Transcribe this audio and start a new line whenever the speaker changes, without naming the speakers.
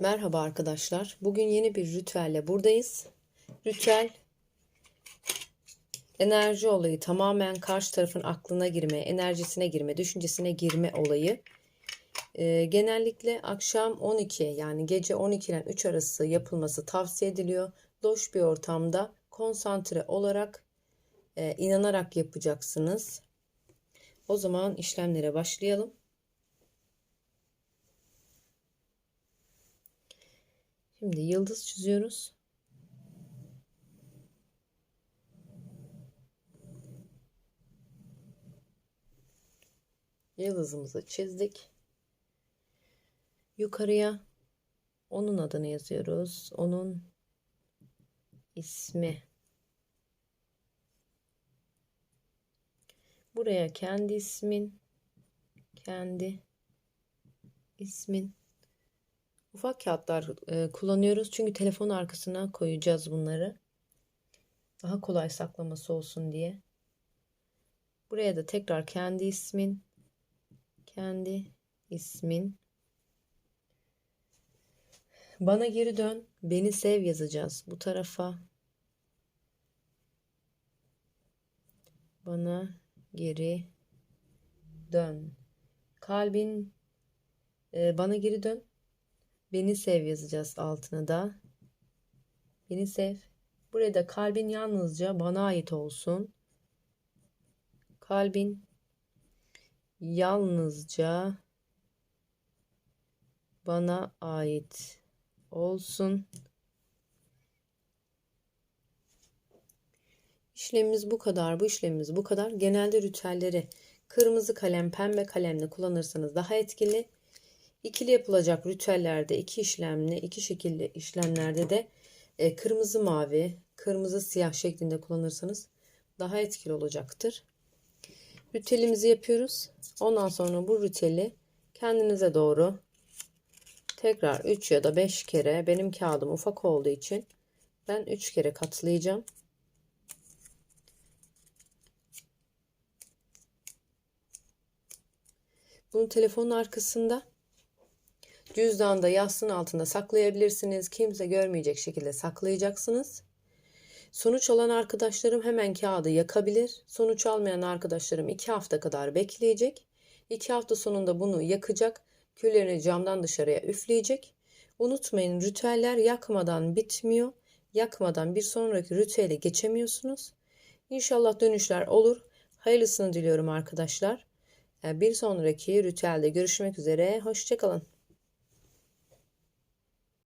Merhaba arkadaşlar. Bugün yeni bir ritüelle buradayız. Ritüel enerji olayı tamamen karşı tarafın aklına girme, enerjisine girme, düşüncesine girme olayı. Ee, genellikle akşam 12 yani gece 12 ile 3 arası yapılması tavsiye ediliyor. Loş bir ortamda konsantre olarak e, inanarak yapacaksınız. O zaman işlemlere başlayalım. Şimdi yıldız çiziyoruz. Yıldızımızı çizdik. Yukarıya onun adını yazıyoruz. Onun ismi. Buraya kendi ismin, kendi ismin Ufak kağıtlar e, kullanıyoruz çünkü telefon arkasına koyacağız bunları. Daha kolay saklaması olsun diye. Buraya da tekrar kendi ismin, kendi ismin. Bana geri dön, beni sev yazacağız bu tarafa. Bana geri dön. Kalbin e, bana geri dön. Beni sev yazacağız altına da. Beni sev. Buraya da kalbin yalnızca bana ait olsun. Kalbin yalnızca bana ait olsun. İşlemimiz bu kadar. Bu işlemimiz bu kadar. Genelde ritüelleri kırmızı kalem, pembe kalemle kullanırsanız daha etkili. İkili yapılacak ritüellerde iki işlemli, iki şekilli işlemlerde de e, kırmızı mavi, kırmızı siyah şeklinde kullanırsanız daha etkili olacaktır. Ritüelimizi yapıyoruz. Ondan sonra bu ritüeli kendinize doğru tekrar 3 ya da 5 kere benim kağıdım ufak olduğu için ben 3 kere katlayacağım. Bunu telefonun arkasında Cüzdanda yastığın altında saklayabilirsiniz. Kimse görmeyecek şekilde saklayacaksınız. Sonuç alan arkadaşlarım hemen kağıdı yakabilir. Sonuç almayan arkadaşlarım 2 hafta kadar bekleyecek. 2 hafta sonunda bunu yakacak. Küllerini camdan dışarıya üfleyecek. Unutmayın ritüeller yakmadan bitmiyor. Yakmadan bir sonraki ritüele geçemiyorsunuz. İnşallah dönüşler olur. Hayırlısını diliyorum arkadaşlar. Bir sonraki ritüelde görüşmek üzere. Hoşçakalın.